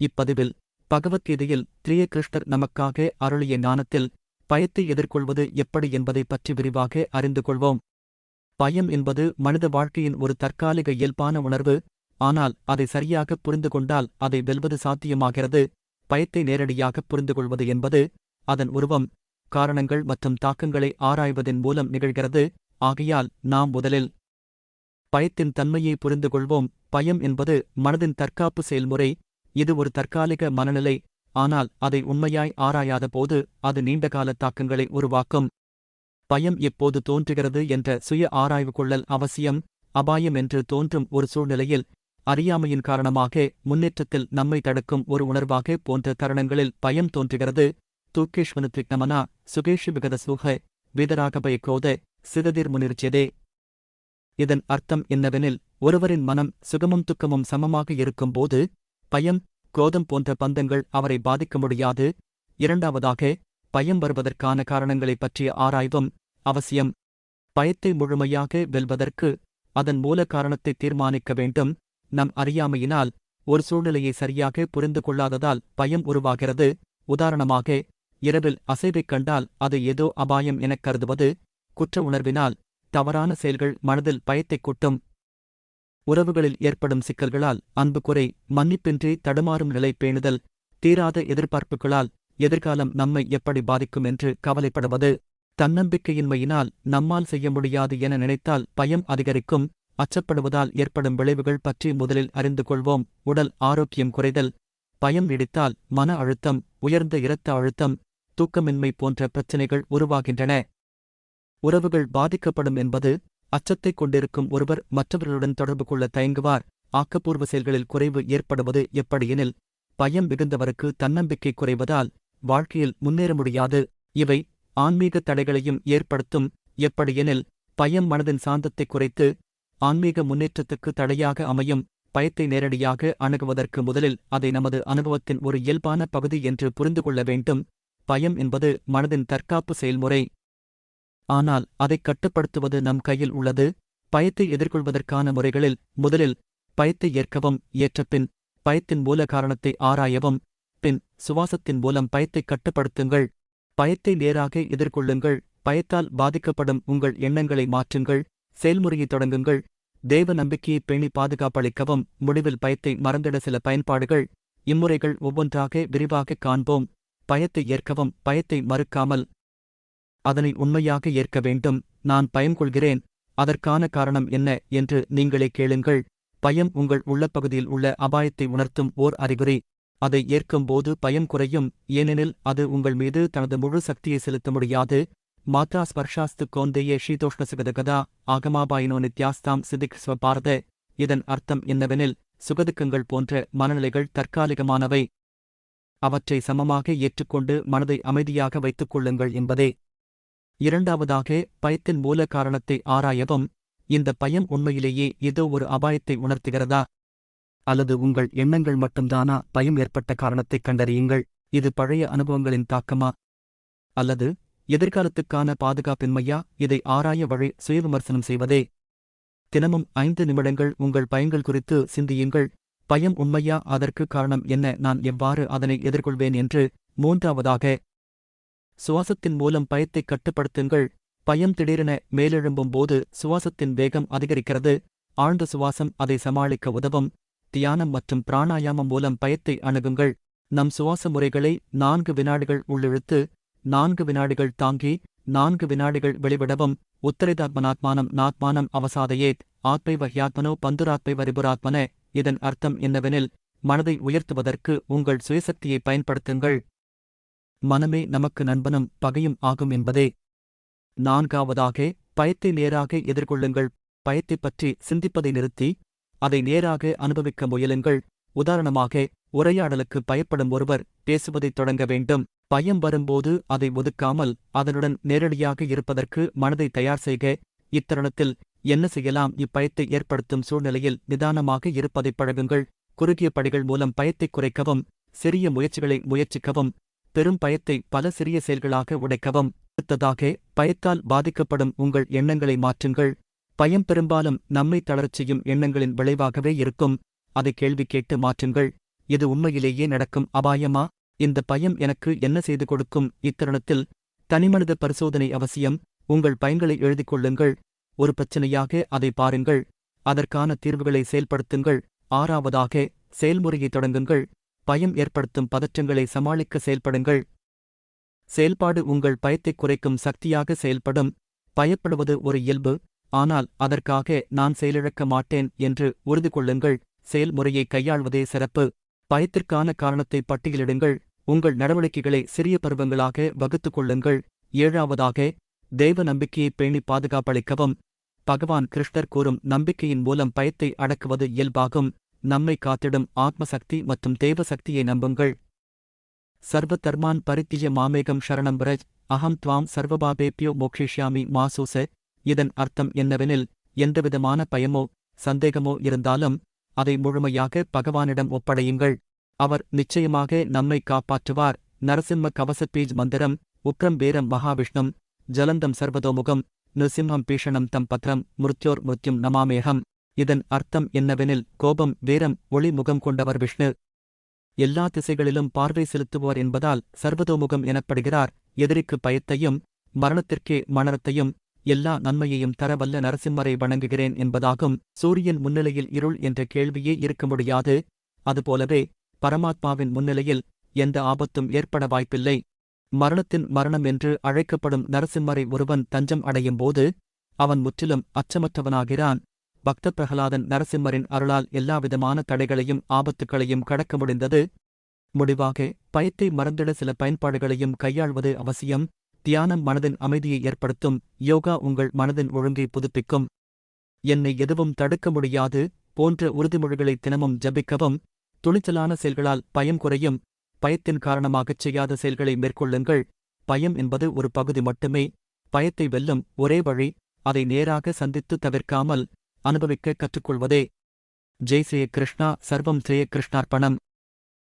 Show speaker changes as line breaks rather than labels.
இப்பதிவில் பகவத்கீதையில் திரிய கிருஷ்ணர் நமக்காக அருளிய ஞானத்தில் பயத்தை எதிர்கொள்வது எப்படி என்பதை பற்றி விரிவாக அறிந்து கொள்வோம். பயம் என்பது மனித வாழ்க்கையின் ஒரு தற்காலிக இயல்பான உணர்வு. ஆனால் அதை சரியாக புரிந்து கொண்டால் அதை வெல்வது சாத்தியமாகிறது. பயத்தை நேரடியாக புரிந்து கொள்வது என்பது அதன் உருவம். காரணங்கள் மற்றும் தாக்கங்களை ஆராய்வதன் மூலம் நிகழ்கிறது. ஆகையால் நாம் முதலில் பயத்தின் தன்மையை புரிந்து கொள்வோம். பயம் என்பது மனதின் தற்காப்பு செயல்முறை. இது ஒரு தற்காலிக மனநிலை ஆனால் அதை உண்மையாய் ஆராயாத போது அது நீண்டகால தாக்கங்களை உருவாக்கும் பயம் எப்போது தோன்றுகிறது என்ற சுய ஆராய்வு கொள்ளல் அவசியம் அபாயம் என்று தோன்றும் ஒரு சூழ்நிலையில் அறியாமையின் காரணமாக முன்னேற்றத்தில் நம்மை தடுக்கும் ஒரு உணர்வாக போன்ற தருணங்களில் பயம் தோன்றுகிறது. தூக்கேஷ்வனுத்விக்னமனா சுகேஷு விகத சூக விதராகபய கோத சிததிர் முனிர்ச்சதே இதன் அர்த்தம் என்னவெனில் ஒருவரின் மனம் சுகமும் துக்கமும் சமமாக இருக்கும்போது பயம் குரோதம் போன்ற பந்தங்கள் அவரை பாதிக்க முடியாது. இரண்டாவதாக பயம் வருவதற்கான காரணங்களைப் பற்றிய ஆராய்வும் அவசியம். பயத்தை முழுமையாக வெல்வதற்கு அதன் மூல காரணத்தை தீர்மானிக்க வேண்டும். நம் அறியாமையினால் ஒரு சூழ்நிலையை சரியாக புரிந்து கொள்ளாததால் பயம் உருவாகிறது. உதாரணமாக இரவில் அசைவைக் கண்டால் அது ஏதோ அபாயம் எனக் கருதுவது. குற்ற உணர்வினால் தவறான செயல்கள் மனதில் பயத்தைக் கொட்டும். உறவுகளில் ஏற்படும் சிக்கல்களால் அன்பு குறை மன்னிப்பின்றி தடுமாறும் நிலை பேணுதல் தீராத எதிர்பார்ப்புகளால் எதிர்காலம் நம்மை எப்படி பாதிக்கும் என்று கவலைப்படுவது தன்னம்பிக்கையின்மையினால் நம்மால் செய்ய முடியாது என நினைத்தால் பயம் அதிகரிக்கும் அச்சப்படுவதால் ஏற்படும் விளைவுகள் பற்றி முதலில் அறிந்து கொள்வோம் உடல் ஆரோக்கியம் குறைதல் பயம் நீடித்தால் மன அழுத்தம் உயர்ந்த இரத்த அழுத்தம் தூக்கமின்மை போன்ற பிரச்சினைகள் உருவாகின்றன. உறவுகள் பாதிக்கப்படும் என்பது அச்சத்தைக் கொண்டிருக்கும் ஒருவர் மற்றவர்களுடன் தொடர்பு கொள்ள தயங்குவார். ஆக்கப்பூர்வ செயல்களில் குறைவு ஏற்படுவது எப்படியெனில் பயம் மிகுந்தவருக்கு தன்னம்பிக்கை குறைவதால் வாழ்க்கையில் முன்னேற முடியாது. இவை ஆன்மீக தடைகளையும் ஏற்படுத்தும். எப்படியெனில் பயம் மனதின் சாந்தத்தை குறைத்து ஆன்மீக முன்னேற்றத்துக்கு தடையாக அமையும். பயத்தை நேரடியாக அணுகுவதற்கு முதலில் அதை நமது அனுபவத்தின் ஒரு இயல்பான பகுதி என்று புரிந்து கொள்ள வேண்டும். பயம் என்பது மனதின் தற்காப்பு செயல்முறை. ஆனால் அதைக் கட்டுப்படுத்துவது நம் கையில் உள்ளது. பயத்தை எதிர்கொள்வதற்கான முறைகளில் முதலில் பயத்தை ஏற்கவும் ஏற்றபின் பயத்தின் மூல காரணத்தை ஆராயவும் பின் சுவாசத்தின் மூலம் பயத்தை கட்டுப்படுத்துங்கள். பயத்தை நேராக எதிர்கொள்ளுங்கள். பயத்தால் பாதிக்கப்படும் உங்கள் எண்ணங்களை மாற்றுங்கள். செயல்முறையை தொடங்குங்கள். தேவ நம்பிக்கையை பேணி பாதுகாப்பளிக்கவும் முடிவில் பயத்தை மறந்திட சில பயன்பாடுகள். இம்முறைகள் ஒவ்வொன்றாக விரிவாக காண்போம். பயத்தை ஏற்கவும் பயத்தை மறுக்காமல் அதனை உண்மையாக ஏற்க வேண்டும். நான் பயம் கொள்கிறேன் அதற்கான காரணம் என்ன என்று நீங்களே கேளுங்கள். பயம் உங்கள் உள்ளப்பகுதியில் உள்ள அபாயத்தை உணர்த்தும் ஓர் அறிகுறி. அதை ஏற்கும்போது பயம் குறையும். ஏனெனில் அது உங்கள் மீது தனது முழு சக்தியை செலுத்த முடியாது. மாதா ஸ்பர்ஷாஸ்து கோந்தேயே ஷீதோஷ்ணசுகதகதா ஆகமாபாயினோ நித்யாஸ்தாம் சிதிக் ஸ்வபாரத. இதன் அர்த்தம் என்னவெனில் சுகதுக்கங்கள் போன்ற மனநிலைகள் தற்காலிகமானவை. அவற்றை சமமாக ஏற்றுக்கொண்டு மனதை அமைதியாக வைத்துக் கொள்ளுங்கள் என்பதே. இரண்டாவதாக பயத்தின் மூல காரணத்தை ஆராயவும். இந்த பயம் உண்மையிலேயே ஏதோ ஒரு அபாயத்தை உணர்த்துகிறதா? அல்லது உங்கள் எண்ணங்கள் மட்டும்தானா? பயம் ஏற்பட்ட காரணத்தைக் கண்டறியுங்கள். இது பழைய அனுபவங்களின் தாக்கமா? அல்லது எதிர்காலத்துக்கான பாதுகாப்பின்மையா? இதை ஆராய வழி சுயவிமர்சனம் செய்வதே. தினமும் ஐந்து நிமிடங்கள் உங்கள் பயங்கள் குறித்து சிந்தியுங்கள். பயம் உண்மையா? அதற்கு காரணம் என்ன? நான் எவ்வாறு அதனை எதிர்கொள்வேன்? என்று மூன்றாவதாக சுவாசத்தின் மூலம் பயத்தை கட்டுப்படுத்துங்கள். பயம் திடீரென மேலெழும்பும் போது சுவாசத்தின் வேகம் அதிகரிக்கிறது. ஆழ்ந்த சுவாசம் அதை சமாளிக்க உதவும். தியானம் மற்றும் பிராணாயாமம் மூலம் பயத்தை அணுகுங்கள். நம் சுவாச முறைகளை நான்கு வினாடிகள் உள்ளிழுத்து நான்கு வினாடிகள் தாங்கி நான்கு வினாடிகள் வெளிவிடவும். உத்தரிதாத்மனாத்மானம் நாத்மானம் அவசாதையேத். ஆத்மை வஹ்யாத்மனோ பந்துராத்மை வரிபுராத்மன இதன் அர்த்தம் என்னவெனில் மனதை உயர்த்துவதற்கு உங்கள் சுயசக்தியை பயன்படுத்துங்கள். மனமே நமக்கு நண்பனும் பகையும் ஆகும் என்பதே. நான்காவதாக பயத்தை நேராக எதிர்கொள்ளுங்கள். பயத்தைப் பற்றி சிந்திப்பதை நிறுத்தி அதை நேராக அனுபவிக்க முயலுங்கள். உதாரணமாக உரையாடலுக்கு பயப்படும் ஒருவர் பேசுவதைத் தொடங்க வேண்டும். பயம் வரும்போது அதை ஒதுக்காமல் அதனுடன் நேரடியாக இருப்பதற்கு மனதை தயார் செய்க. இத்தருணத்தில் என்ன செய்யலாம்? இப்பயத்தை ஏற்படுத்தும் சூழ்நிலையில் நிதானமாக இருப்பதைப் பழகுங்கள். குறுகிய படிகள் மூலம் பயத்தைக் குறைக்கவும் சிறிய முயற்சிகளை முயற்சிக்கவும். பெரும் பயத்தை பல சிறிய செயல்களாக உடைக்கவும் அடுத்ததாக பயத்தால் பாதிக்கப்படும் உங்கள் எண்ணங்களை மாற்றுங்கள். பயம் பெரும்பாலும் நம்மை தளரச் செய்யும் எண்ணங்களின் விளைவாகவே இருக்கும். அதை கேள்வி கேட்டு மாற்றுங்கள். இது உண்மையிலேயே நடக்கும். அபாயமா? இந்த பயம் எனக்கு என்ன செய்து கொடுக்கும்? இத்தருணத்தில் தனிமனித பரிசோதனை அவசியம். உங்கள் பயன்களை எழுதிக் கொள்ளுங்கள். ஒரு பிரச்சனையாக அதை பாருங்கள். அதற்கான தீர்வுகளை செயல்படுத்துங்கள். ஆறாவதாக செயல்முறையை தொடங்குங்கள். பயம் ஏற்படுத்தும் பதற்றங்களை சமாளிக்க செயல்படுங்கள். செயல்பாடு உங்கள் பயத்தைக் குறைக்கும் சக்தியாக செயல்படும். பயப்படுவது ஒரு இயல்பு ஆனால் அதற்காக நான் செயலிழக்க மாட்டேன் என்று உறுதி கொள்ளுங்கள். செயல்முறையை கையாள்வதே சிறப்பு. பயத்திற்கான காரணத்தை பட்டியலிடுங்கள். உங்கள் நடவடிக்கைகளை சிறிய பருவங்களாக வகுத்துக் கொள்ளுங்கள். ஏழாவதாக தெய்வ நம்பிக்கையை பேணி பாதுகாப்பளிக்கவும். பகவான் கிருஷ்ணர் கூறும் நம்பிக்கையின் மூலம் பயத்தை அடக்குவது இயல்பாகும். நம்மை காத்திடும் ஆத்மசக்தி மற்றும் தேவசக்தியை சக்தியை நம்புங்கள். சர்வதர்மான் பரித்திய மாமேகம் சரணம் பிரஜ். அகம் துவாம் சர்வபாபேபியோ மோக்ஷிஷ்யாமி மாசூச இதன் அர்த்தம் என்னவெனில் எந்தவிதமான பயமோ சந்தேகமோ இருந்தாலும் அதை முழுமையாக பகவானிடம் ஒப்படையுங்கள். அவர் நிச்சயமாக நம்மை காப்பாற்றுவார். நரசிம்ம கவசபீஜ் மந்திரம் உக்ரம் வீரம் மகாவிஷ்ணும் ஜலந்தம் சர்வதோமுகம் நிருசிம்ஹம் பீஷணம் தம் பத்ரம் மிருத்யோர் மிருத்யும் நமாமேகம். இதன் அர்த்தம் என்னவெனில் கோபம் வீரம் ஒளி முகம் கொண்டவர் விஷ்ணு. எல்லா திசைகளிலும் பார்வை செலுத்துவார் என்பதால் சர்வதோமுகம் எனப்படுகிறார். எதிரிக்கு பயத்தையும் மரணத்திற்கே மணரத்தையும் எல்லா நன்மையையும் தரவல்ல நரசிம்மரை வணங்குகிறேன் என்பதாகும். சூரியன் முன்னிலையில் இருள் என்ற கேள்வியே இருக்க முடியாது. அதுபோலவே பரமாத்மாவின் முன்னிலையில் எந்த ஆபத்தும் ஏற்பட வாய்ப்பில்லை. மரணத்தின் மரணம் என்று அழைக்கப்படும் நரசிம்மரை ஒருவன் தஞ்சம் அடையும் போது அவன் முற்றிலும் அச்சமற்றவனாகிறான். பக்த பிரகலாதன் நரசிம்மரின் அருளால் எல்லாவிதமான தடைகளையும் ஆபத்துக்களையும் கடக்க முடிந்தது. முடிவாக பயத்தை மறந்திட சில பயன்பாடுகளையும் கையாள்வது அவசியம். தியானம் மனதின் அமைதியை ஏற்படுத்தும். யோகா உங்கள் மனதின் ஒழுங்கை புதுப்பிக்கும். என்னை எதுவும் தடுக்க முடியாது. போன்ற உறுதிமொழிகளை தினமும் ஜபிக்கவும். துணிச்சலான செயல்களால் பயம் குறையும். பயத்தின் காரணமாகச் செய்யாத செயல்களை மேற்கொள்ளுங்கள். பயம் என்பது ஒரு பகுதி மட்டுமே. பயத்தை வெல்லும் ஒரே வழி அதை நேராக சந்தித்து தவிர்க்காமல் அனுபவிக்க கற்றுக்கொள்வதே. ஜெய் ஸ்ரீ கிருஷ்ணா சர்வம் ஸ்ரீ கிருஷ்ணார்ப்பணம்.